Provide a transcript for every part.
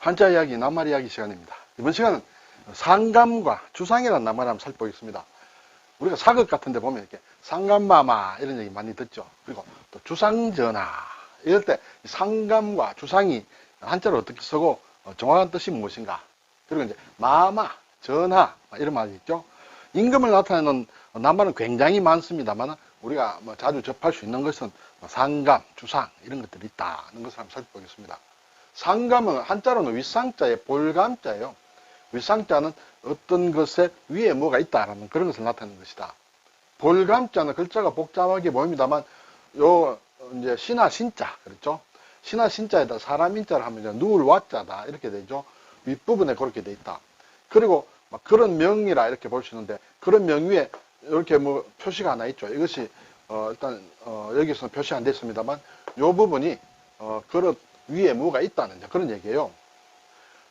한자 이야기, 낱말 이야기 시간입니다. 이번 시간은 상감과 주상이라는 낱말 한번 살펴보겠습니다. 우리가 사극 같은 데 보면 이렇게 상감마마 이런 얘기 많이 듣죠. 그리고 또 주상전하 이럴 때 상감과 주상이 한자로 어떻게 쓰고 어, 정확한 뜻이 무엇인가. 그리고 이제 마마, 전하 이런 말이 있죠. 임금을 나타내는 낱말은 굉장히 많습니다만 우리가 뭐 자주 접할 수 있는 것은 뭐 상감, 주상 이런 것들이 있다는 것을 한번 살펴보겠습니다. 상감은 한자로는 윗상자의 볼감자예요. 윗상자는 어떤 것에 위에 뭐가 있다라는 그런 것을 나타내는 것이다. 볼감자는 글자가 복잡하게 보입니다만 요 이제 신하 신자 그렇죠? 신하 신자에다 사람 인자를 하면 누울 와자다 이렇게 되죠. 윗부분에 그렇게 돼 있다. 그리고 막 그런 명이라 이렇게 볼 수 있는데 그런 명 위에 이렇게 뭐 표시가 하나 있죠. 이것이 어 일단 어 여기서는 표시 안 됐습니다만 요 부분이 어 그릇 위에 뭐가 있다는 그런 얘기예요.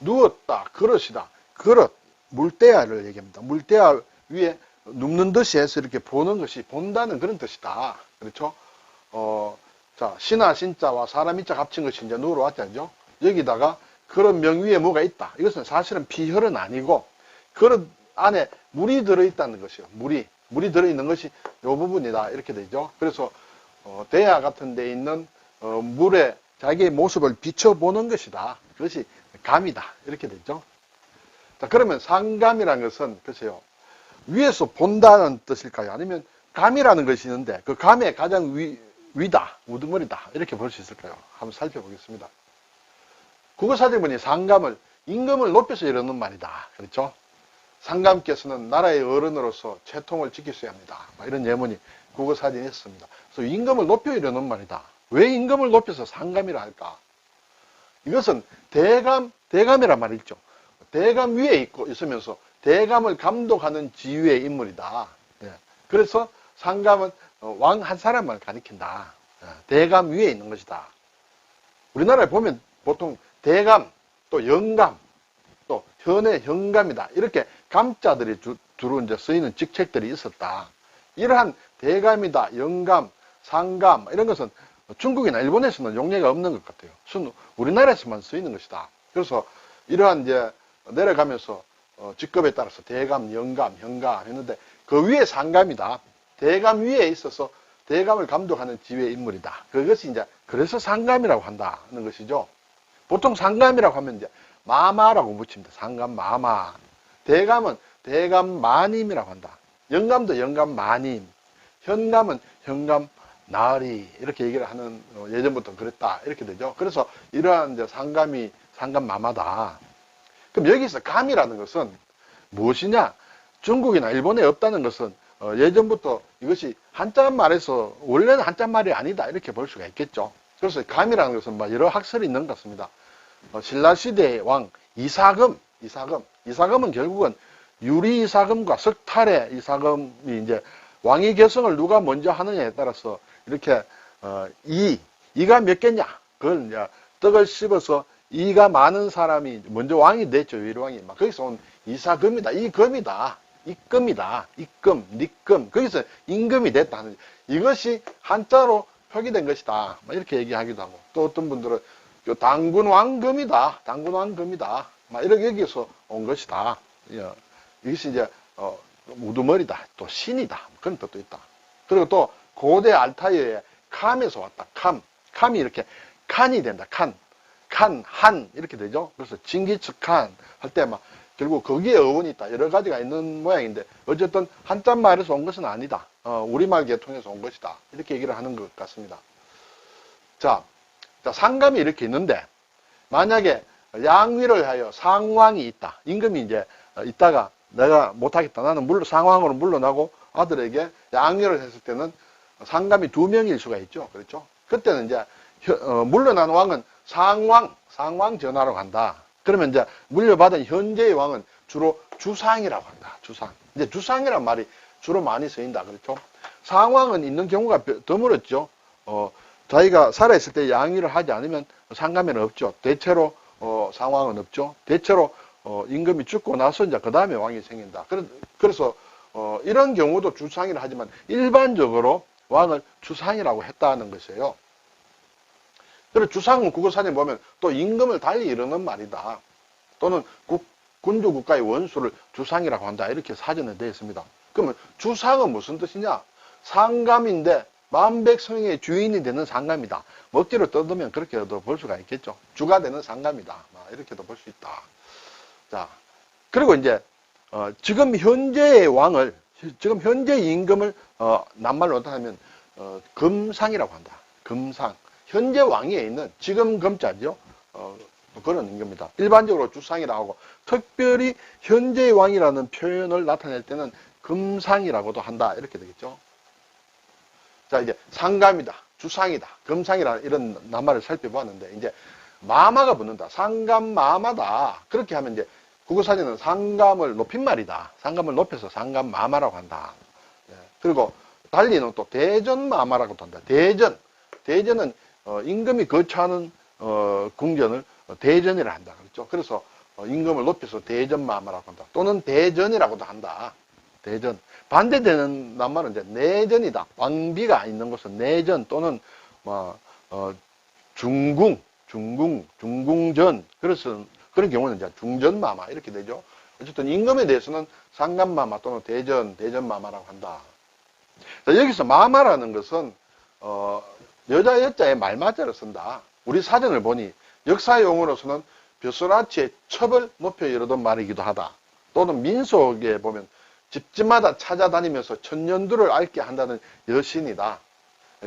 누웠다, 그릇이다. 그릇, 물대야를 얘기합니다. 물대야 위에 눕는 듯이 해서 이렇게 보는 것이 본다는 그런 뜻이다. 그렇죠? 어, 자, 신하 신자와 사람 인자 합친 것이 이제 누우러 왔잖죠? 여기다가 그런 명 위에 뭐가 있다. 이것은 사실은 피혈은 아니고 그릇 안에 물이 들어있다는 것이요. 물이. 물이 들어있는 것이 이 부분이다. 이렇게 되죠. 그래서 어, 대야 같은 데 있는 어, 물에 자기의 모습을 비춰보는 것이다. 그것이 감이다. 이렇게 되죠. 자, 그러면 상감이라는 것은, 글쎄요, 위에서 본다는 뜻일까요? 아니면 감이라는 것이 있는데, 그 감의 가장 위, 위다, 우두머리다. 이렇게 볼 수 있을까요? 한번 살펴보겠습니다. 국어사전문이 상감을, 임금을 높여서 이러는 말이다. 그렇죠? 상감께서는 나라의 어른으로서 채통을 지키셔야 합니다. 막 이런 예문이 국어사전에 있습니다. 그래서 임금을 높여 이러는 말이다. 왜 임금을 높여서 상감이라 할까? 이것은 대감, 대감이란 말이 있죠. 대감 위에 있고 있으면서 대감을 감독하는 지위의 인물이다. 예. 그래서 상감은 어, 왕한 사람을 가리킨다. 예. 대감 위에 있는 것이다. 우리나라에 보면 보통 대감, 또 영감, 또 현의 현감이다. 이렇게 감자들이 주, 로 이제 쓰이는 직책들이 있었다. 이러한 대감이다, 영감, 상감 이런 것은 중국이나 일본에서는 용례가 없는 것 같아요. 순 우리나라에서만 쓰이는 것이다. 그래서 이러한 이제 내려가면서 어, 직급에 따라서 대감, 영감, 현감 했는데 그 위에 상감이다. 대감 위에 있어서 대감을 감독하는 지위의 인물이다. 그것이 이제 그래서 상감이라고 한다는 것이죠. 보통 상감이라고 하면 이제 마마라고 붙입니다. 상감 마마. 대감은 대감 마님이라고 한다. 영감도 영감 마님. 현감은 현감 나으리 이렇게 얘기를 하는 어, 예전부터 그랬다 이렇게 되죠. 그래서 이러한 이제 상감이 상감 마마다. 그럼 여기서 감이라는 것은 무엇이냐? 중국이나 일본에 없다는 것은 어, 예전부터 이것이 한자 말에서 원래는 한자 말이 아니다 이렇게 볼 수가 있겠죠. 그래서 감이라는 것은 뭐 여러 학설이 있는 것 같습니다. 어, 신라 시대의 왕 이사금, 이사금, 이사금은 결국은 유리 이사금과 석탈의 이사금이 이제 왕위 결성을 누가 먼저 하느냐에 따라서 이렇게 어, 이 이가 몇 개냐? 그걸 이제 떡을 씹어서 이가 많은 사람이 먼저 왕이 됐죠 위로왕이. 막 거기서 온 이사금이다. 이금이다. 이금이다. 이금 니금. 거기서 임금이 됐다는 이것이 한자로 표기된 것이다. 막 이렇게 얘기하기도 하고. 또 어떤 분들은 요 당군 왕금이다. 당군 왕금이다. 막 이렇게 여기서 온 것이다. 예. 이것이 이제 어, 우두머리다. 또 신이다. 그런 뜻도 있다. 그리고 또 고대 알타이어의 캄에서 왔다. 캄. 캄이 이렇게 칸이 된다. 칸. 칸, 한 이렇게 되죠. 그래서 징기츠칸 할때 막 결국 거기에 어원이 있다. 여러 가지가 있는 모양인데 어쨌든 한자 말에서 온 것은 아니다. 어, 우리말 계통에서 온 것이다. 이렇게 얘기를 하는 것 같습니다. 자, 자 상감이 이렇게 있는데 만약에 양위를 하여 상왕이 있다. 임금이 이제 있다가 내가 못하겠다. 나는 물론 상황으로 물러나고 아들에게 양위를 했을 때는 상감이 두 명일 수가 있죠. 그렇죠? 그때는 이제 어, 물러난 왕은 상왕, 상왕 전하로 간다. 그러면 이제 물려받은 현재의 왕은 주로 주상이라고 한다. 주상. 이제 주상이란 말이 주로 많이 쓰인다. 그렇죠? 상왕은 있는 경우가 드물었죠. 어, 자기가 살아있을 때 양위를 하지 않으면 상감에는 없죠. 대체로 어, 상왕은 없죠. 대체로 어, 임금이 죽고 나서 이제 그 다음에 왕이 생긴다. 그래서 어, 이런 경우도 주상이라 하지만 일반적으로 왕을 주상이라고 했다는 것이에요. 그리고 주상은 국어사전에 보면 또 임금을 달리 이르는 말이다. 또는 국, 군주 국가의 원수를 주상이라고 한다. 이렇게 사전에 되어 있습니다. 그러면 주상은 무슨 뜻이냐? 상감인데 만백성의 주인이 되는 상감이다. 먹기로 떠들면 그렇게도 볼 수가 있겠죠. 주가 되는 상감이다. 뭐 이렇게도 볼 수 있다. 자, 그리고 이제 어, 지금 현재의 왕을 지금 현재 임금을 어, 어떻게 하면 어, 금상이라고 한다. 금상. 현재 왕위에 있는 지금 금자죠. 어, 그런 임금입니다. 일반적으로 주상이라고 하고 특별히 현재의 왕이라는 표현을 나타낼 때는 금상이라고도 한다. 이렇게 되겠죠. 자, 이제 상감이다. 주상이다. 금상이라는 이런 낱말을 살펴보았는데 이제 마마가 붙는다. 상감 마마다. 그렇게 하면 이제 국어사전은 상감을 높인 말이다. 상감을 높여서 상감 마마라고 한다. 예. 그리고 달리는 또 대전 마마라고도 한다. 대전. 대전은 어, 임금이 거처하는 어, 궁전을 대전이라 한다. 그렇죠? 그래서 어, 임금을 높여서 대전 마마라고 한다. 또는 대전이라고도 한다. 대전. 반대되는 낱말은 이제 내전이다. 왕비가 있는 곳은 내전 또는 뭐 어, 중궁, 중궁, 중궁전. 그래서 그런 경우는 이제 중전마마 이렇게 되죠. 어쨌든 임금에 대해서는 상감마마 또는 대전, 대전마마라고 한다. 자, 여기서 마마라는 것은 어, 여자 여자의 말맞자를 쓴다. 우리 사전을 보니 역사 용어로서는 벼슬아치의 첩을 높여 이르던 말이기도 하다. 또는 민속에 보면 집집마다 찾아다니면서 천년두를 앓게 한다는 여신이다.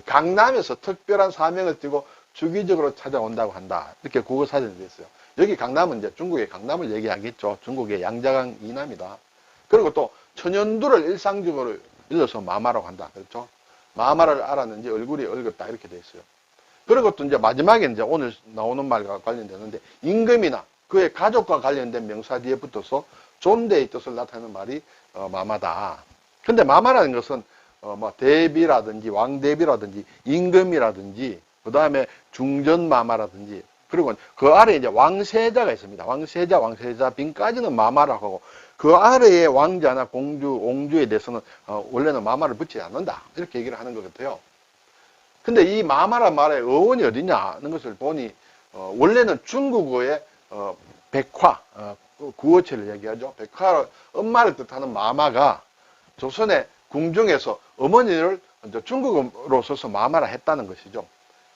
강남에서 특별한 사명을 띠고 주기적으로 찾아온다고 한다. 이렇게 국어 사전이 있어요. 여기 강남은 이제 중국의 강남을 얘기하겠죠. 중국의 양자강 이남이다. 그리고 또 천연두를 일상적으로 일러서 마마라고 한다. 그렇죠? 마마를 알았는지 얼굴이 얽었다. 이렇게 되어 있어요. 그리고 또 이제 마지막에 이제 오늘 나오는 말과 관련되는데 임금이나 그의 가족과 관련된 명사 뒤에 붙어서 존대의 뜻을 나타내는 말이 어, 마마다. 근데 마마라는 것은 어, 뭐 대비라든지 왕대비라든지 임금이라든지 그 다음에 중전마마라든지 그리고 그 아래에 이제 왕세자가 있습니다. 왕세자, 왕세자 빈까지는 마마라고 하고 그 아래에 왕자나 공주, 옹주에 대해서는 어, 원래는 마마를 붙이지 않는다. 이렇게 얘기를 하는 것 같아요. 근데 이 마마란 말의 어원이 어디냐 하는 것을 보니 어, 원래는 중국어의 어, 백화, 어, 구어체를 얘기하죠. 백화, 엄마를 뜻하는 마마가 조선의 궁중에서 어머니를 중국어로 써서 마마라 했다는 것이죠.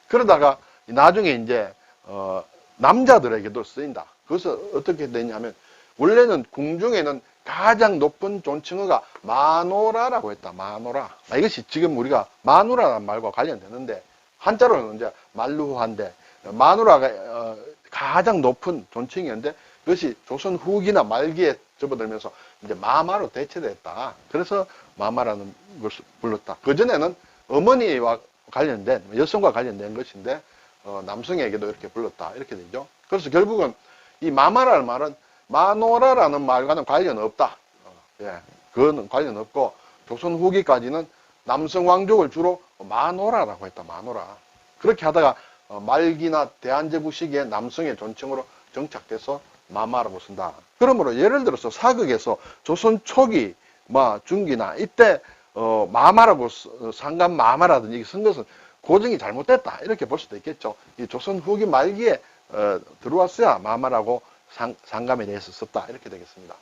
그러다가 나중에 이제 어, 남자들에게도 쓰인다. 그것은 어떻게 되냐면 원래는 궁중에는 가장 높은 존칭어가 마노라라고 했다. 마노라. 아, 이것이 지금 우리가 마누라라는 말과 관련되는데 한자로는 이제 말루한데 마누라가 어, 가장 높은 존칭이었는데 그것이 조선 후기나 말기에 접어들면서 이제 마마로 대체됐다. 그래서 마마라는 것을 불렀다. 그전에는 어머니와 관련된, 여성과 관련된 것인데, 어, 남성에게도 이렇게 불렀다. 이렇게 되죠. 그래서 결국은 이 마마라는 말은 마노라라는 말과는 관련 없다. 어, 예. 그거는 관련 없고, 조선 후기까지는 남성 왕족을 주로 마노라라고 했다. 마노라. 그렇게 하다가 어, 말기나 대한제국 시기에 남성의 존칭으로 정착돼서 마마라고 쓴다. 그러므로 예를 들어서 사극에서 조선 초기, 뭐 중기나 이때 어, 마마라고 상감 마마라든지 쓴 것은 고정이 잘못됐다 이렇게 볼 수도 있겠죠. 이 조선 후기 말기에 어, 들어왔어야 마마라고 상, 상감에 대해서 썼다 이렇게 되겠습니다.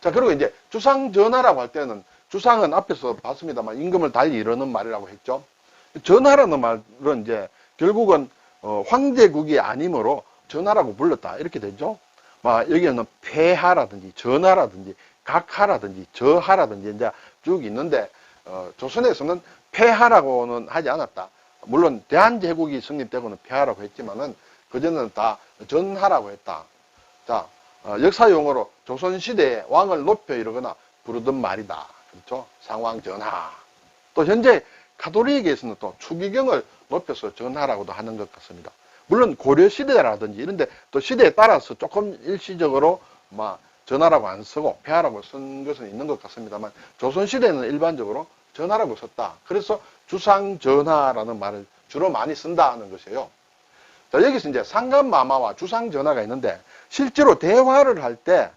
자 그리고 이제 주상 전하라고 할 때는 주상은 앞에서 봤습니다만 임금을 달리 이르는 말이라고 했죠. 전하라는 말은 이제 결국은 어, 황제국이 아니므로 전하라고 불렀다 이렇게 되죠. 막 여기는 폐하라든지 전하라든지 각하라든지 저하라든지 이제 쭉 있는데 어, 조선에서는 폐하라고는 하지 않았다. 물론 대한제국이 성립되고는 폐하라고 했지만은 그전에는 다 전하라고 했다. 자 어, 역사 용어로 조선 시대에 왕을 높여 이르거나 부르던 말이다. 그렇죠? 상왕 전하. 또 현재 가톨릭에서는 또 추기경을 높여서 전하라고도 하는 것 같습니다. 물론 고려 시대라든지 이런데 또 시대에 따라서 조금 일시적으로 막 전하라고 안 쓰고 폐하라고 쓴 것은 있는 것 같습니다만 조선 시대는 일반적으로 전하라고 썼다. 그래서 주상 전하라는 말을 주로 많이 쓴다는 것이에요. 자, 여기서 이제 상감마마와 주상 전하가 있는데 실제로 대화를 할 때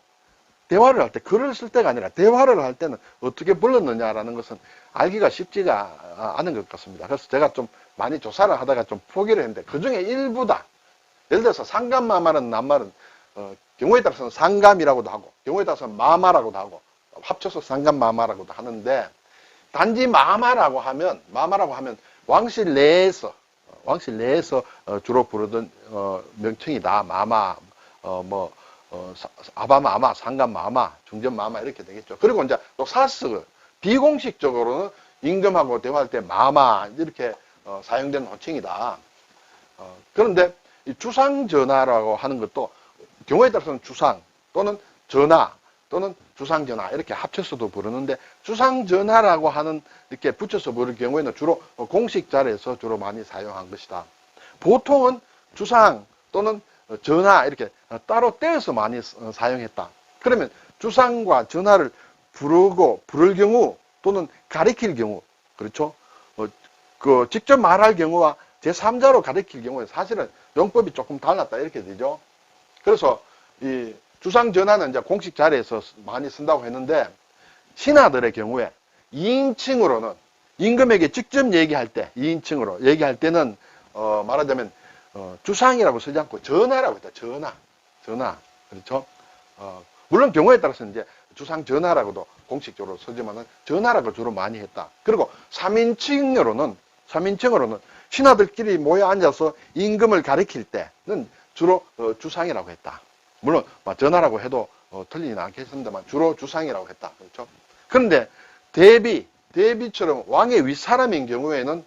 대화를 할 때 글을 쓸 때가 아니라 대화를 할 때는 어떻게 불렀느냐라는 것은 알기가 쉽지가 않은 것 같습니다. 그래서 제가 좀 많이 조사를 하다가 좀 포기를 했는데 그 중에 일부다. 예를 들어서 상감마마라는 낱말은 어, 경우에 따라서는 상감이라고도 하고 경우에 따라서는 마마라고도 하고 합쳐서 상감마마라고도 하는데 단지 마마라고 하면 마마라고 하면 왕실 내에서 어, 왕실 내에서 어, 주로 부르던 어, 명칭이다. 마마 사- 아바마마, 상감마마, 중전마마 이렇게 되겠죠. 그리고 이제 또 사스 비공식적으로는 임금하고 대화할 때 마마 이렇게 어, 사용된 호칭이다. 어, 그런데 이 주상전화라고 하는 것도 경우에 따라서는 주상 또는 전화 또는 주상전화 이렇게 합쳐서도 부르는데 주상전화라고 하는 이렇게 붙여서 부를 경우에는 주로 어, 공식 자리에서 주로 많이 사용한 것이다. 보통은 주상 또는 어, 전화 이렇게 어, 따로 떼어서 많이 사용했다. 그러면 주상과 전화를 부르고 부를 경우 또는 가리킬 경우 그렇죠? 어, 그 직접 말할 경우와 제3자로 가리킬 경우에 사실은 용법이 조금 달랐다 이렇게 되죠. 그래서 이 주상 전화는 이제 공식 자리에서 쓰- 많이 쓴다고 했는데 신하들의 경우에 2인칭으로는 임금에게 직접 얘기할 때 2인칭으로 얘기할 때는 어, 말하자면 어, 주상이라고 쓰지 않고 전하라고 했다. 전하. 전하. 그렇죠? 어, 물론 경우에 따라서는 이제 주상 전하라고도 공식적으로 쓰지만은 전하라고 주로 많이 했다. 그리고 3인칭으로는 3인칭으로는 신하들끼리 모여 앉아서 임금을 가리킬 때는 주로 어, 주상이라고 했다. 물론 뭐 전하라고 해도 어, 틀리진 않겠습니다만 주로 주상이라고 했다. 그렇죠? 그런데 대비, 대비처럼 왕의 윗사람인 경우에는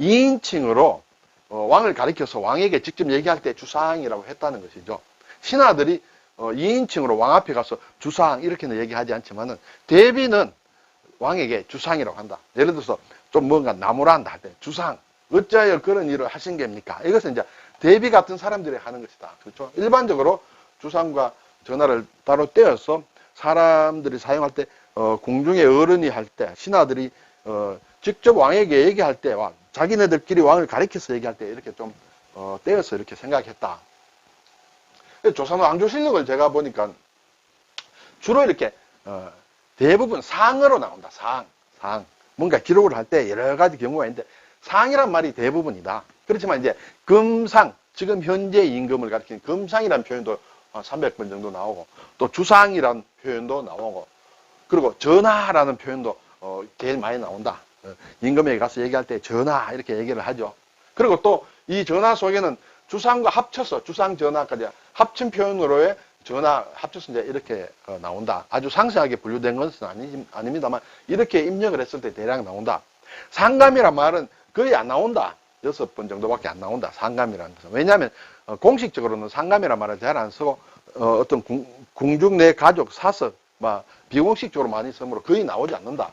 2인칭으로 어, 왕을 가리켜서 왕에게 직접 얘기할 때 주상이라고 했다는 것이죠. 신하들이 어, 2인칭으로 왕 앞에 가서 주상 이렇게는 얘기하지 않지만은 대비는 왕에게 주상이라고 한다. 예를 들어서 좀 뭔가 나무란다 할 때 주상 어찌하여 그런 일을 하신 겁니까? 이것은 이제 대비 같은 사람들이 하는 것이다. 그렇죠? 일반적으로 주상과 전화를 따로 떼어서 사람들이 사용할 때 어, 공중의 어른이 할 때 신하들이 어, 직접 왕에게 얘기할 때 왕, 자기네들끼리 왕을 가리켜서 얘기할 때 이렇게 좀 어, 떼어서 이렇게 생각했다. 조선 왕조실록을 제가 보니까 주로 이렇게 어, 대부분 상으로 나온다. 상, 상. 뭔가 기록을 할 때 여러 가지 경우가 있는데 상이란 말이 대부분이다. 그렇지만 이제 금상, 지금 현재 임금을 가리키는 금상이라는 표현도 한 300번 정도 나오고 또 주상이라는 표현도 나오고 그리고 전하라는 표현도 어, 제일 많이 나온다. 어, 임금에게 가서 얘기할 때 전하 이렇게 얘기를 하죠. 그리고 또 이 전하 속에는 주상과 합쳐서 주상 전하까지 합친 표현으로의 전하 합쳐서 이제 이렇게 어, 나온다. 아주 상세하게 분류된 것은 아니, 아닙니다만 이렇게 입력을 했을 때 대략 나온다. 상감이란 말은 거의 안 나온다. 여섯 번 정도밖에 안 나온다. 상감이라는 것은. 왜냐하면 어, 공식적으로는 상감이란 말을 잘 안 쓰고 어, 떤 궁중 내 가족 사석 막 비공식적으로 많이 쓰므로 거의 나오지 않는다.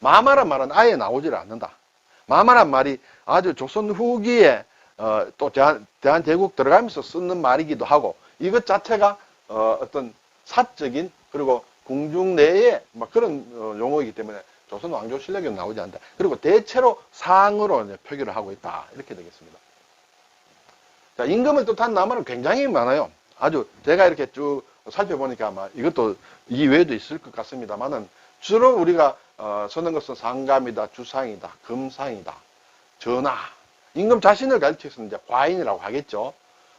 마마란 말은 아예 나오질 않는다. 마마란 말이 아주 조선 후기에 어, 또 대한, 대한제국 들어가면서 쓰는 말이기도 하고 이것 자체가 어, 어떤 사적인 그리고 궁중 내에 막 그런 어, 용어이기 때문에 조선 왕조 실력에는 나오지 않는다. 그리고 대체로 상으로 표기를 하고 있다. 이렇게 되겠습니다. 자, 임금을 뜻한 낱말은 굉장히 많아요. 아주 제가 이렇게 쭉 살펴보니까 아마 이것도 이 외에도 있을 것 같습니다만은 주로 우리가 어, 쓰는 것은 상감이다, 주상이다, 금상이다, 전하. 임금 자신을 가르쳐서 이제 과인이라고 하겠죠.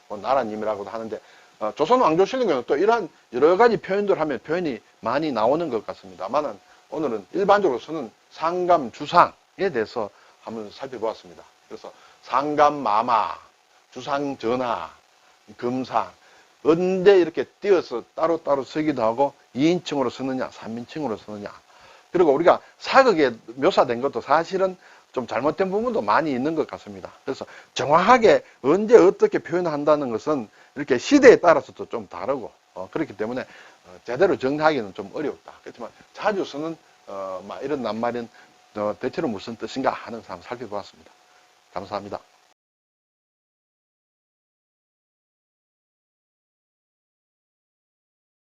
뭐 나라님이라고도 하는데 어, 조선 왕조 실력에는 또 이러한 여러 가지 표현들 하면 표현이 많이 나오는 것 같습니다만은 오늘은 일반적으로 쓰는 상감, 주상에 대해서 한번 살펴보았습니다. 그래서 상감, 마마, 주상, 전하, 금상 언제 이렇게 띄어서 따로따로 쓰기도 하고 2인칭으로 쓰느냐, 3인칭으로 쓰느냐. 그리고 우리가 사극에 묘사된 것도 사실은 좀 잘못된 부분도 많이 있는 것 같습니다. 그래서 정확하게 언제 어떻게 표현한다는 것은 이렇게 시대에 따라서도 좀 다르고 어, 그렇기 때문에 어, 제대로 정리하기는 좀 어렵다. 그렇지만 자주 쓰는 어, 막 이런 낱말은 어, 대체로 무슨 뜻인가 하는 사람 살펴보았습니다. 감사합니다.